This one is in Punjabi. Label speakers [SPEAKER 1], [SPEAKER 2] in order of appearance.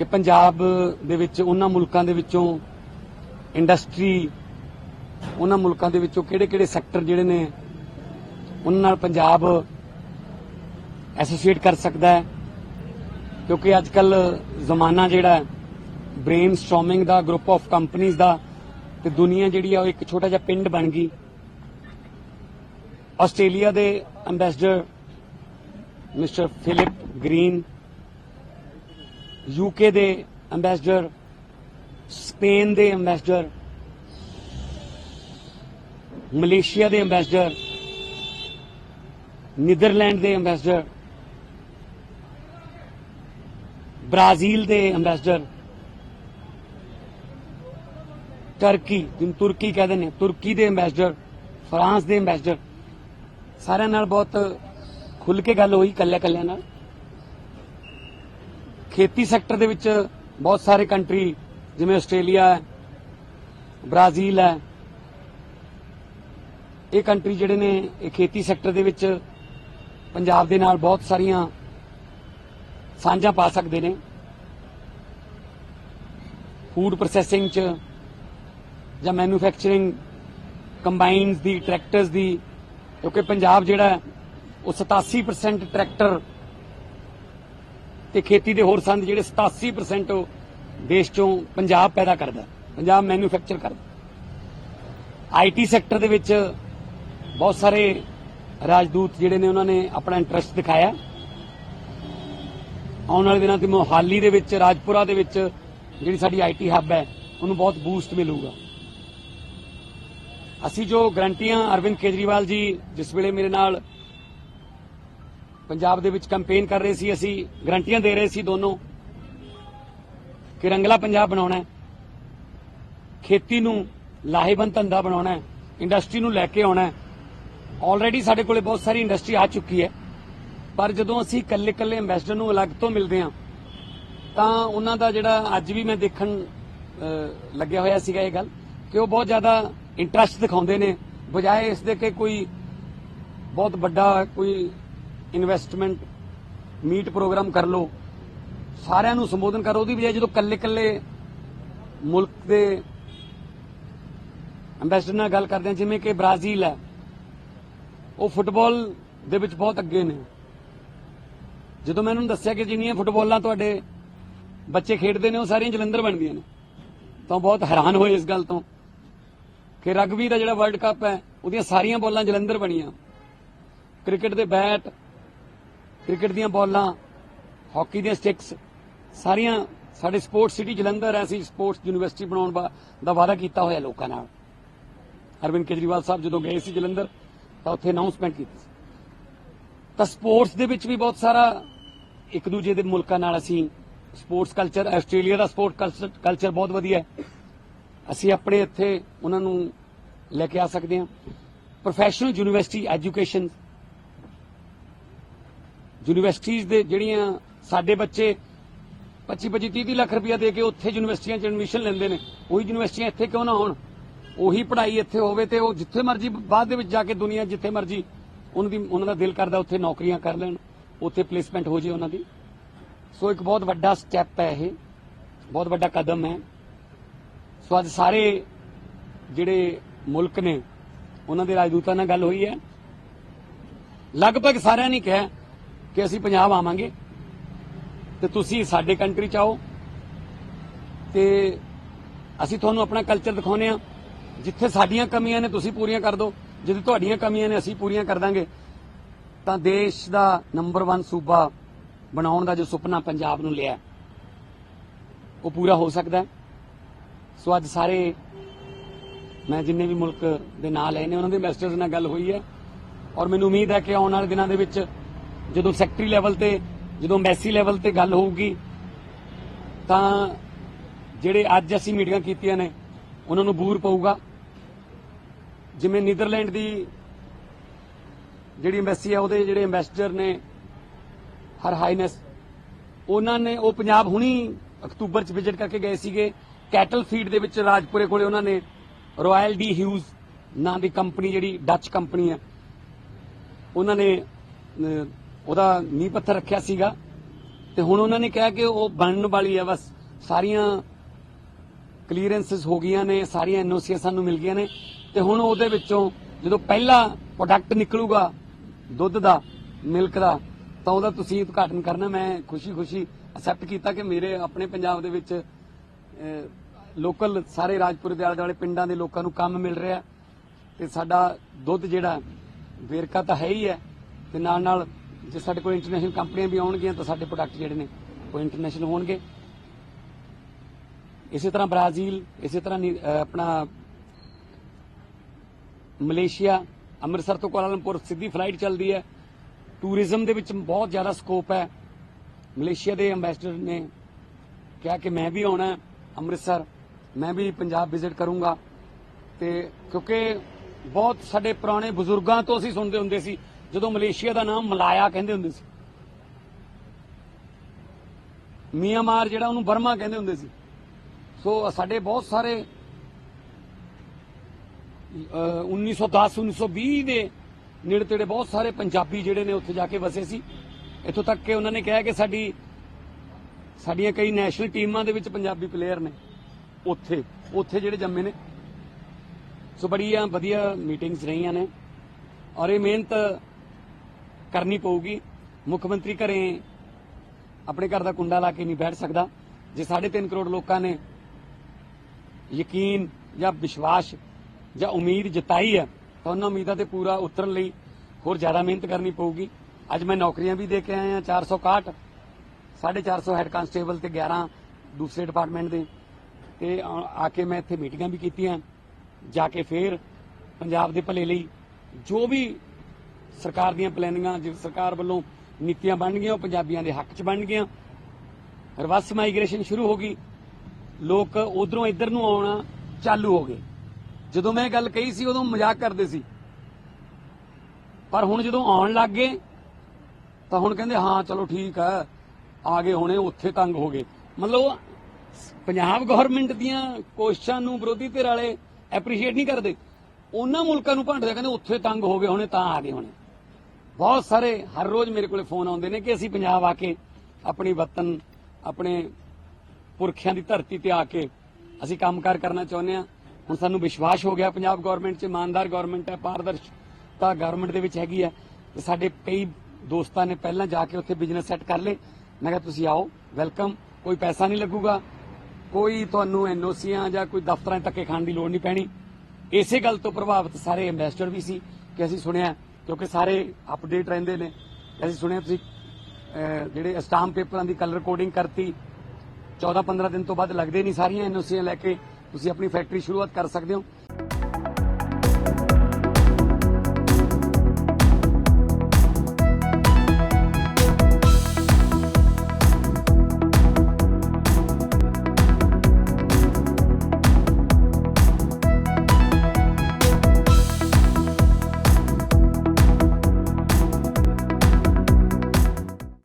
[SPEAKER 1] ਕਿ ਪੰਜਾਬ ਦੇ ਵਿੱਚ ਉਹਨਾਂ ਮੁਲਕਾਂ ਦੇ ਵਿੱਚੋਂ ਇੰਡਸਟਰੀ, ਉਹਨਾਂ ਮੁਲਕਾਂ ਦੇ ਵਿੱਚੋਂ ਕਿਹੜੇ-ਕਿਹੜੇ ਸੈਕਟਰ ਜਿਹੜੇ ਨੇ, ਉਹਨਾਂ ਨਾਲ ਪੰਜਾਬ ਐਸੋਸੀਏਟ ਕਰ ਸਕਦਾ ਹੈ। ਕਿਉਂਕਿ ਅੱਜ ਕੱਲ ਜ਼ਮਾਨਾ ਜਿਹੜਾ ਹੈ ਬ੍ਰੇਨ ਸਟਾਰਮਿੰਗ ਦਾ ਗਰੁੱਪ ਆਫ ਕੰਪਨੀਆਂ ਦਾ, ਤੇ ਦੁਨੀਆ ਜਿਹੜੀ ਆ ਉਹ ਇੱਕ ਛੋਟਾ ਜਿਹਾ ਪਿੰਡ ਬਣ ਗਈ। ਆਸਟ੍ਰੇਲੀਆ ਦੇ ambassador Mister Philip Green UK ਦੇ ਐਮਬੈਸਡਰ ਸਪੇਨ ਦੇ ਐਮਬੈਸਡਰ ਮਲੇਸ਼ੀਆ ਦੇ ਐਮਬੈਸਡਰ ਨੀਦਰਲੈਂਡ ਦੇ ਐਮਬੈਸਡਰ ਬ੍ਰਾਜ਼ੀਲ ਦੇ ਐਮਬੈਸਡਰ ਟਰਕੀ ਜਿਹਨੂੰ ਤੁਰਕੀ ਕਹਿੰਦੇ ਨੇ ਤੁਰਕੀ ਦੇ ਐਮਬੈਸਡਰ ਫਰਾਂਸ ਦੇ ਐਮਬੈਸਡਰ ਸਾਰਿਆਂ ਨਾਲ ਬਹੁਤ ਖੁੱਲ ਕੇ ਗੱਲ ਹੋਈ ਕੱਲਿਆਂ ਕੱਲਿਆਂ ਨਾਲ। ਖੇਤੀ ਸੈਕਟਰ ਦੇ ਵਿੱਚ ਬਹੁਤ ਸਾਰੇ ਕੰਟਰੀ, ਜਿਵੇਂ ਆਸਟ੍ਰੇਲੀਆ ਹੈ, ਬ੍ਰਾਜ਼ੀਲ ਹੈ, ਇਹ ਕੰਟਰੀ ਜਿਹੜੇ ਨੇ, ਇਹ ਖੇਤੀ ਸੈਕਟਰ ਦੇ ਵਿੱਚ ਪੰਜਾਬ ਦੇ ਨਾਲ ਬਹੁਤ ਸਾਰੀਆਂ ਸਾਂਝਾਂ ਪਾ ਸਕਦੇ ਨੇ। ਫੂਡ ਪ੍ਰੋਸੈਸਿੰਗ ਚ ਜਾਂ ਮੈਨੂਫੈਕਚਰਿੰਗ ਕੰਬਾਈਨਸ ਦੀ, ਟਰੈਕਟਰਸ ਦੀ, ਕਿਉਂਕਿ ਪੰਜਾਬ ਜਿਹੜਾ ਉਹ 87% ਟਰੈਕਟਰ ਤੇ ਖੇਤੀ ਦੇ ਹੋਰ ਸੰਦ ਜਿਹੜੇ 87% ਦੇਸ਼ ਚੋਂ ਪੰਜਾਬ ਪੈਦਾ ਕਰਦਾ, ਪੰਜਾਬ ਮੈਨੂਫੈਕਚਰ ਕਰਦਾ। ਆਈਟੀ ਸੈਕਟਰ ਦੇ ਵਿੱਚ ਬਹੁਤ ਸਾਰੇ ਰਾਜਦੂਤ ਜਿਹੜੇ ਨੇ ਉਹਨਾਂ ਨੇ ਆਪਣਾ ਇੰਟਰਸਟ ਦਿਖਾਇਆ। ਆਉਣ ਵਾਲੇ ਦਿਨਾਂ ਤੇ ਮੋਹਾਲੀ ਦੇ ਵਿੱਚ ਰਾਜਪੁਰਾ ਦੇ ਵਿੱਚ ਜਿਹੜੀ ਸਾਡੀ ਆਈਟੀ ਹੱਬ ਹੈ, ਉਹਨੂੰ ਬਹੁਤ ਬੂਸਟ ਮਿਲੂਗਾ। ਅਸੀਂ ਜੋ ਗਰੰਟੀਆਂ ਅਰਵਿੰਦ ਕੇਜਰੀਵਾਲ ਜੀ ਜਿਸ ਵੇਲੇ ਮੇਰੇ ਨਾਲ ਪੰਜਾਬ ਦੇ ਵਿੱਚ ਕੈਂਪੇਨ ਕਰ ਰਹੇ ਸੀ, ਅਸੀਂ ਗਰੰਟੀਆਂ ਦੇ ਰਹੇ ਸੀ ਦੋਨੋਂ ਕਿ ਰੰਗਲਾ ਪੰਜਾਬ ਬਣਾਉਣਾ ਹੈ, ਖੇਤੀ ਨੂੰ ਲਾਹੇਵੰਦ ਧੰਦਾ ਬਣਾਉਣਾ ਹੈ ਇੰਡਸਟਰੀ ਨੂੰ ਲੈ ਕੇ ਆਉਣਾ ਹੈ। ਆਲਰੇਡੀ ਸਾਡੇ ਕੋਲੇ ਬਹੁਤ ਸਾਰੀ ਇੰਡਸਟਰੀ ਆ ਚੁੱਕੀ ਹੈ, ਪਰ ਜਦੋਂ ਅਸੀਂ ਇਕੱਲੇ-ਇਕੱਲੇ ਐਮਬੈਸਡਰ ਨੂੰ ਅਲੱਗ ਤੋਂ ਮਿਲਦੇ ਹਾਂ, ਤਾਂ ਉਹਨਾਂ ਦਾ ਜਿਹੜਾ ਅੱਜ ਵੀ ਮੈਂ ਦੇਖਣ ਲੱਗਿਆ ਹੋਇਆ ਸੀਗਾ ਇਹ ਗੱਲ ਕਿ ਉਹ ਬਹੁਤ ਜ਼ਿਆਦਾ ਇੰਟਰਸਟ ਦਿਖਾਉਂਦੇ ਨੇ, ਬਜਾਏ ਇਸ ਦੇ ਕਿ ਕੋਈ ਬਹੁਤ ਵੱਡਾ ਕੋਈ ਇਨਵੈਸਟਮੈਂਟ ਮੀਟ ਪ੍ਰੋਗਰਾਮ ਕਰ ਲਓ। ਸਾਰਿਆਂ ਨੂੰ ਸੰਬੋਧਨ ਕਰੋ, ਉਹਦੀ ਬਜਾਏ ਜਦੋਂ ਕੱਲੇ-ਕੱਲੇ ਮੁਲਕ ਦੇ ਐਮਬੈਸਡਰ ਨਾਲ ਗੱਲ ਕਰਦੇ ਹਾਂ ਜਿਵੇਂ ਕਿ ਬ੍ਰਾਜ਼ੀਲ ਹੈ, ਉਹ ਫੁੱਟਬਾਲ ਦੇ ਵਿੱਚ ਬਹੁਤ ਅੱਗੇ ਨੇ। ਜਦੋਂ ਮੈਂ ਉਹਨਾਂ ਨੂੰ ਦੱਸਿਆ ਕਿ ਜਿੰਨੀਆਂ ਫੁੱਟਬਾਲਾਂ ਤੁਹਾਡੇ ਬੱਚੇ ਖੇਡਦੇ ਨੇ, ਉਹ ਸਾਰੀਆਂ ਜਲੰਧਰ ਬਣਦੀਆਂ ਨੇ, ਤਾਂ ਉਹ ਬਹੁਤ ਹੈਰਾਨ ਹੋਏ ਇਸ ਗੱਲ ਤੋਂ ਕਿ ਰਗਬੀ ਦਾ ਜਿਹੜਾ ਵਰਲਡ ਕੱਪ ਹੈ, ਉਹਦੀਆਂ ਸਾਰੀਆਂ ਬੋਲਾਂ ਜਲੰਧਰ ਬਣੀਆਂ। ਕ੍ਰਿਕਟ ਦੇ ਬੈਟ ਕ੍ਰਿਕਟ ਦੀਆਂ ਬਾਲਾਂ, ਹਾਕੀ ਦੀਆਂ ਸਟਿਕਸ, ਸਾਰੀਆਂ ਸਾਡੇ ਸਪੋਰਟਸ ਸਿਟੀ ਜਲੰਧਰ ਹੈ ਅਸੀਂ ਸਪੋਰਟਸ ਯੂਨੀਵਰਸਿਟੀ ਬਣਾਉਣ ਦਾ ਵਾਅਦਾ ਕੀਤਾ ਹੋਇਆ ਲੋਕਾਂ ਨਾਲ। ਅਰਵਿੰਦ ਕੇਜਰੀਵਾਲ ਸਾਹਿਬ ਜਦੋਂ ਗਏ ਸੀ ਜਲੰਧਰ, ਤਾਂ ਉੱਥੇ ਅਨਾਉਂਸਮੈਂਟ ਕੀਤੀ ਸੀ। ਤਾਂ ਸਪੋਰਟਸ ਦੇ ਵਿੱਚ ਵੀ ਬਹੁਤ ਸਾਰਾ ਇੱਕ ਦੂਜੇ ਦੇ ਮੁਲਕਾਂ ਨਾਲ ਅਸੀਂ ਸਪੋਰਟਸ ਕਲਚਰ, ਆਸਟ੍ਰੇਲੀਆ ਦਾ ਸਪੋਰਟ ਕਲਚਰ ਬਹੁਤ ਵਧੀਆ ਹੈ। ਅਸੀਂ ਆਪਣੇ ਇੱਥੇ ਉਹਨਾਂ ਨੂੰ ਲੈ ਕੇ ਆ ਸਕਦੇ ਹਾਂ। ਪ੍ਰੋਫੈਸ਼ਨਲ ਯੂਨੀਵਰਸਿਟੀ ਐਜੂਕੇਸ਼ਨ ਯੂਨੀਵਰਸਿਟੀਆਂ ਦੇ ਜਿਹੜੀਆਂ ਸਾਡੇ ਬੱਚੇ 25 25 30 ਲੱਖ ਰੁਪਇਆ ਦੇ ਕੇ ਉੱਥੇ ਯੂਨੀਵਰਸਿਟੀਆਂ 'ਚ ਐਡਮਿਸ਼ਨ ਲੈਂਦੇ ਨੇ। ਉਹੀ ਯੂਨੀਵਰਸਿਟੀਆਂ ਇੱਥੇ ਕਿਉਂ ਨਾ ਹੋਣ? ਉਹੀ ਪੜ੍ਹਾਈ ਇੱਥੇ ਹੋਵੇ ਤੇ ਉਹ ਜਿੱਥੇ ਮਰਜ਼ੀ ਬਾਅਦ ਦੇ ਵਿੱਚ ਜਾ ਕੇ ਦੁਨੀਆ ਜਿੱਥੇ ਮਰਜ਼ੀ ਉਹਨਾਂ ਦੀ, ਉਹਨਾਂ ਦਾ ਦਿਲ ਕਰਦਾ ਉੱਥੇ ਨੌਕਰੀਆਂ ਕਰ ਲੈਣ। ਉੱਥੇ ਪਲੇਸਮੈਂਟ ਹੋ ਜੇ ਉਹਨਾਂ ਦੀ। ਸੋ ਇੱਕ ਬਹੁਤ ਵੱਡਾ ਸਟੈਪ ਹੈ ਇਹ। ਬਹੁਤ ਵੱਡਾ ਕਦਮ ਹੈ। ਸੋ ਅੱਜ ਸਾਰੇ ਜਿਹੜੇ ਮੁਲਕ ਨੇ, ਉਹਨਾਂ ਦੇ ਰਾਜਦੂਤਾਂ ਨਾਲ ਗੱਲ ਹੋਈ ਹੈ। ਲਗਭਗ ਸਾਰਿਆਂ ਨੇ ਕਿਹਾ ਕਿ ਅਸੀਂ ਪੰਜਾਬ ਆਵਾਂਗੇ ਤੇ ਤੁਸੀਂ ਸਾਡੇ ਕੰਟਰੀ ਚ ਆਓ ਤੇ ਅਸੀਂ ਤੁਹਾਨੂੰ ਆਪਣਾ ਕਲਚਰ ਦਿਖਾਉਨੇ ਆ ਜਿੱਥੇ ਸਾਡੀਆਂ ਕਮੀਆਂ ਨੇ ਤੁਸੀਂ ਪੂਰੀਆਂ ਕਰ ਦਿਓ। ਜਿੱਥੇ ਤੁਹਾਡੀਆਂ ਕਮੀਆਂ ਨੇ ਅਸੀਂ ਪੂਰੀਆਂ ਕਰ ਦਾਂਗੇ। ਤਾਂ ਦੇਸ਼ ਦਾ ਨੰਬਰ 1 ਸੂਬਾ ਬਣਾਉਣ ਦਾ ਜੋ ਸੁਪਨਾ ਪੰਜਾਬ ਨੂੰ ਲਿਆ ਉਹ ਪੂਰਾ ਹੋ ਸਕਦਾ ਸੋ ਅੱਜ ਸਾਰੇ ਮੈਂ ਜਿੰਨੇ ਵੀ ਮੁਲਕ ਦੇ ਨਾਲ ਆਏ ਨੇ, ਉਹਨਾਂ ਦੇ ਐਮਬੈਸਡਰਸ ਨਾਲ ਗੱਲ ਹੋਈ ਹੈ। ਔਰ ਮੈਨੂੰ ਉਮੀਦ ਹੈ ਕਿ ਆਉਣ ਵਾਲੇ ਦਿਨਾਂ ਦੇ ਵਿੱਚ ਜਦੋਂ ਸੈਕਟਰੀ ਲੈਵਲ ਤੇ, ਜਦੋਂ ਐਮਬੈਸੀ ਲੈਵਲ ਤੇ ਗੱਲ ਹੋਊਗੀ, ਤਾਂ ਜਿਹੜੇ ਅੱਜ ਅਸੀਂ ਮੀਟਿੰਗਾਂ ਕੀਤੀਆਂ ਨੇ, ਉਹਨਾਂ ਨੂੰ ਬੂਰ ਪਊਗਾ। ਜਿਵੇਂ ਨੀਦਰਲੈਂਡ ਦੀ ਜਿਹੜੀ ਐਮਬੈਸੀ ਹੈ ਉਹਦੇ ਜਿਹੜੇ ਐਮਬੈਸਡਰ ਨੇ, ਹਰ ਹਾਈਨੈਸ, ਉਹਨਾਂ ਨੇ ਉਹ ਪੰਜਾਬ ਹੁਣੀ ਅਕਤੂਬਰ ਚ ਵਿਜ਼ਿਟ ਕਰਕੇ ਗਏ ਸੀਗੇ। ਕੈਟਲ ਫੀਡ ਦੇ ਵਿੱਚ ਰਾਜਪੁਰੇ ਕੋਲੇ ਉਹਨਾਂ ਨੇ ਰਾਇਲ ਡੀ ਹਿਊਜ਼ ਨਾਂ ਦੀ ਕੰਪਨੀ ਜਿਹੜੀ ਡੱਚ ਕੰਪਨੀ ਹੈ ਉਹਨਾਂ ਨੇ ਉਹਦਾ ਨੀਂਹ ਪੱਥਰ ਰੱਖਿਆ ਸੀਗਾ। ਤੇ ਹੁਣ ਉਹਨਾਂ ਨੇ ਕਿਹਾ ਕਿ ਉਹ ਬਣਨ ਵਾਲੀ ਹੈ ਬਸ ਸਾਰੀਆਂ ਕਲੀਅਰੈਂਸਸ ਹੋ ਗਈਆਂ ਨੇ, ਸਾਰੀਆਂ ਐਨਓਸੀਆਂ ਸਾਨੂੰ ਮਿਲ ਗਈਆਂ ਨੇ। ਤੇ ਹੁਣ ਉਹਦੇ ਵਿੱਚੋਂ ਜਦੋਂ ਪਹਿਲਾ ਪ੍ਰੋਡਕਟ ਨਿਕਲੂਗਾ, ਦੁੱਧ ਦਾ ਮਿਲਕ ਦਾ, ਤਾਂ ਉਹਦਾ ਤੁਸੀਂ ਉਦਘਾਟਨ ਕਰਨਾ। ਮੈਂ ਖੁਸ਼ੀ-ਖੁਸ਼ੀ ਅਸੈਪਟ ਕੀਤਾ ਕਿ ਮੇਰੇ ਆਪਣੇ ਪੰਜਾਬ ਦੇ ਵਿੱਚ ਲੋਕਲ ਸਾਰੇ ਰਾਜਪੁਰ ਦੇ ਆਲੇ ਦੁਆਲੇ ਪਿੰਡਾਂ ਦੇ ਲੋਕਾਂ ਨੂੰ ਕੰਮ ਮਿਲ ਰਿਹਾ। ਤੇ ਸਾਡਾ ਦੁੱਧ ਜਿਹੜਾ, ਵੇਰਕਾ ਤਾਂ ਹੈ ਹੀ ਹੈ। ਤੇ ਨਾਲ ਨਾਲ ਜੇ ਸਾਡੇ ਕੋਲ ਇੰਟਰਨੈਸ਼ਨਲ ਕੰਪਨੀਆਂ ਵੀ ਆਉਣਗੀਆਂ ਤਾਂ ਸਾਡੇ ਪ੍ਰੋਡਕਟ ਜਿਹੜੇ ਨੇ ਉਹ ਇੰਟਰਨੈਸ਼ਨਲ ਹੋਣਗੇ। ਇਸੇ ਤਰ੍ਹਾਂ ਬ੍ਰਾਜ਼ੀਲ, ਇਸੇ ਤਰ੍ਹਾਂ ਆਪਣਾ ਮਲੇਸ਼ੀਆ, ਅੰਮ੍ਰਿਤਸਰ ਤੋਂ ਕੁਆਲਾਲੰਪੁਰ ਸਿੱਧੀ ਫਲਾਈਟ ਚੱਲਦੀ ਹੈ। ਟੂਰਿਜ਼ਮ ਦੇ ਵਿੱਚ ਬਹੁਤ ਜ਼ਿਆਦਾ ਸਕੋਪ ਹੈ। ਮਲੇਸ਼ੀਆ ਦੇ ਐਮਬੈਸਡਰ ਨੇ ਕਿਹਾ ਕਿ ਮੈਂ ਵੀ ਆਉਣਾ ਅੰਮ੍ਰਿਤਸਰ, ਮੈਂ ਵੀ ਪੰਜਾਬ ਵਿਜ਼ਿਟ ਕਰੂੰਗਾ। ਤੇ ਕਿਉਂਕਿ ਬਹੁਤ ਸਾਡੇ ਪੁਰਾਣੇ ਬਜ਼ੁਰਗਾਂ ਤੋਂ ਅਸੀਂ ਸੁਣਦੇ ਹੁੰਦੇ ਸੀ ਜਦੋਂ ਮਲੇਸ਼ੀਆ ਦਾ ਨਾਮ ਮਲਾਇਆ ਕਹਿੰਦੇ ਹੁੰਦੇ ਸੀ। ਮੀਆਂਮਾਰ ਜਿਹੜਾ ਉਹਨੂੰ ਬਰਮਾ ਕਹਿੰਦੇ ਹੁੰਦੇ ਸੀ। ਸੋ ਸਾਡੇ ਬਹੁਤ ਸਾਰੇ, ਅਹ 1910 1920 ਦੇ ਨੇੜੇ ਤੇੜੇ ਬਹੁਤ ਸਾਰੇ ਪੰਜਾਬੀ ਜਿਹੜੇ ਨੇ ਉੱਥੇ ਜਾ ਕੇ ਵਸੇ ਸੀ। ਇੱਥੋਂ ਤੱਕ ਕਿ ਉਹਨਾਂ ਨੇ ਕਿਹਾ ਕਿ ਸਾਡੀ, ਸਾਡੀਆਂ ਕਈ ਨੈਸ਼ਨਲ ਟੀਮਾਂ ਦੇ ਵਿੱਚ ਪੰਜਾਬੀ ਪਲੇਅਰ ਨੇ ਉੱਥੇ ਉੱਥੇ ਜਿਹੜੇ ਜੰਮੇ ਨੇ। ਸੋ ਬੜੀਆਂ ਵਧੀਆ ਮੀਟਿੰਗਸ ਰਹੀਆਂ ਨੇ। ਔਰ ਇਹ ਮਿਹਨਤ ਕਰਨੀ ਪਊਗੀ। ਮੁੱਖ ਮੰਤਰੀ ਘਰੇ ਆਪਣੇ ਘਰ ਦਾ ਕੁੰਡਾ ਲਾ ਕੇ ਨਹੀਂ ਬੈਠ ਸਕਦਾ। ਜੇ 3.5 ਕਰੋੜ ਲੋਕਾਂ ਨੇ ਯਕੀਨ ਜਾਂ ਵਿਸ਼ਵਾਸ ਜਾਂ ਉਮੀਦ ਜਤਾਈ ਹੈ, ਤਾਂ ਉਹਨਾਂ ਉਮੀਦਾਂ ਤੇ ਪੂਰਾ ਉਤਰਨ ਲਈ ਹੋਰ ਜ਼ਿਆਦਾ ਮਿਹਨਤ ਕਰਨੀ ਪਊਗੀ। ਅੱਜ ਮੈਂ ਨੌਕਰੀਆਂ ਵੀ ਦੇ ਕੇ ਆਇਆ 461 450 ਹੈਡ ਕਾਂਸਟੇਬਲ ਤੇ 11 ਦੂਸਰੇ ਡਿਪਾਰਟਮੈਂਟ ਦੇ। ਤੇ ਆ ਕੇ ਮੈਂ ਇੱਥੇ ਮੀਟਿੰਗਾਂ ਵੀ ਕੀਤੀਆਂ। ਜਾ ਕੇ ਫੇਰ ਪੰਜਾਬ ਦੇ ਭਲੇ ਲਈ ਜੋ ਵੀ ਸਰਕਾਰ ਦੀਆਂ ਪਲੈਨਿੰਗਾਂ ਜਿਸ ਸਰਕਾਰ ਵੱਲੋਂ ਨੀਤੀਆਂ ਬਣ ਗਈਆਂ, ਉਹ ਪੰਜਾਬੀਆਂ ਦੇ ਹੱਕ 'ਚ ਬਣ ਗਈਆਂ। ਰਿਵਰਸ ਮਾਈਗ੍ਰੇਸ਼ਨ ਸ਼ੁਰੂ ਹੋ ਗਈ। ਲੋਕ ਉਧਰੋਂ ਇੱਧਰ ਨੂੰ ਆਉਣਾ ਚਾਲੂ ਹੋ ਗਏ। ਜਦੋਂ ਮੈਂ ਗੱਲ ਕਹੀ ਸੀ, ਉਦੋਂ ਮਜ਼ਾਕ ਕਰਦੇ ਸੀ। ਪਰ ਹੁਣ ਜਦੋਂ ਆਉਣ ਲੱਗ ਗਏ, ਤਾਂ ਹੁਣ ਕਹਿੰਦੇ, ਹਾਂ, ਚਲੋ ਠੀਕ ਹੈ ਆ ਗਏ ਹੁਣੇ, ਉੱਥੇ ਤੰਗ ਹੋ ਗਏ। ਮਤਲਬ ਪੰਜਾਬ ਗਵਰਨਮੈਂਟ ਦੀਆਂ ਕੋਸ਼ਿਸ਼ਾਂ ਨੂੰ ਵਿਰੋਧੀ ਧਿਰ ਵਾਲੇ ਐਪਰੀਸ਼ੀਏਟ ਨਹੀਂ ਕਰਦੇ। ਉਹਨਾਂ ਮੁਲਕਾਂ ਨੂੰ ਭੰਡਦੇ ਕਹਿੰਦੇ ਉੱਥੇ ਤੰਗ ਹੋ ਗਏ ਹੋਣੇ, ਤਾਂ ਆ ਗਏ ਹੋਣੇ। ਬਹੁਤ ਸਾਰੇ ਹਰ ਰੋਜ਼ ਮੇਰੇ ਕੋਲੇ ਫੋਨ ਆਉਂਦੇ ਨੇ ਕਿ ਅਸੀਂ ਪੰਜਾਬ ਆ ਕੇ ਆਪਣੀ ਵਤਨ, ਆਪਣੇ ਪੁਰਖਿਆਂ ਦੀ ਧਰਤੀ ਤੇ ਆ ਕੇ ਅਸੀਂ ਕੰਮਕਾਰ ਕਰਨਾ ਚਾਹੁੰਦੇ ਆ ਹੁਣ ਸਾਨੂੰ ਵਿਸ਼ਵਾਸ ਹੋ ਗਿਆ ਪੰਜਾਬ ਗਵਰਨਮੈਂਟ 'ਚ, ਇਮਾਨਦਾਰ ਗਵਰਨਮੈਂਟ ਹੈ, ਪਾਰਦਰਸ਼ਤਾ ਗਵਰਨਮੈਂਟ ਦੇ ਵਿੱਚ ਹੈਗੀ ਹੈ। ਤੇ ਸਾਡੇ ਕਈ ਦੋਸਤਾਂ ਨੇ ਪਹਿਲਾਂ ਜਾ ਕੇ ਉੱਥੇ ਬਿਜ਼ਨਸ ਸੈੱਟ ਕਰ ਲਏ। ਮੈਂ ਕਿਹਾ, ਤੁਸੀਂ ਆਓ ਵੈਲਕਮ ਕੋਈ ਪੈਸਾ ਨਹੀਂ ਲੱਗੂਗਾ। ਕੋਈ ਤੁਹਾਨੂੰ ਐਨਓਸੀਆਂ ਜਾਂ ਕੋਈ ਦਫ਼ਤਰਾਂ 'ਚ ਧੱਕੇ ਖਾਣ ਦੀ ਲੋੜ ਨਹੀਂ ਪੈਣੀ। ਇਸੇ ਗੱਲ ਤੋਂ ਪ੍ਰਭਾਵਿਤ ਸਾਰੇ ਇਨਵੈਸਟਰ ਵੀ ਸੀ ਕਿ ਅਸੀਂ ਸੁਣਿਆ, ਕਿਉਂਕਿ ਸਾਰੇ ਅਪਡੇਟ ਰਹਿੰਦੇ ਨੇ। ਅਸੀਂ ਸੁਣਿਆ, ਤੁਸੀਂ ਜਿਹੜੇ ਸਟਾਮ ਪੇਪਰਾਂ ਦੀ ਕਲਰ ਕੋਡਿੰਗ ਕਰਤੀ 14-15 ਦਿਨ ਤੋਂ ਬਾਅਦ ਲੱਗਦੇ ਨਹੀਂ ਸਾਰੀਆਂ ਐਨਓਸੀਆਂ ਲੈ ਕੇ। ਤੁਸੀਂ ਆਪਣੀ ਫੈਕਟਰੀ ਸ਼ੁਰੂਆਤ ਕਰ ਸਕਦੇ ਹੋ।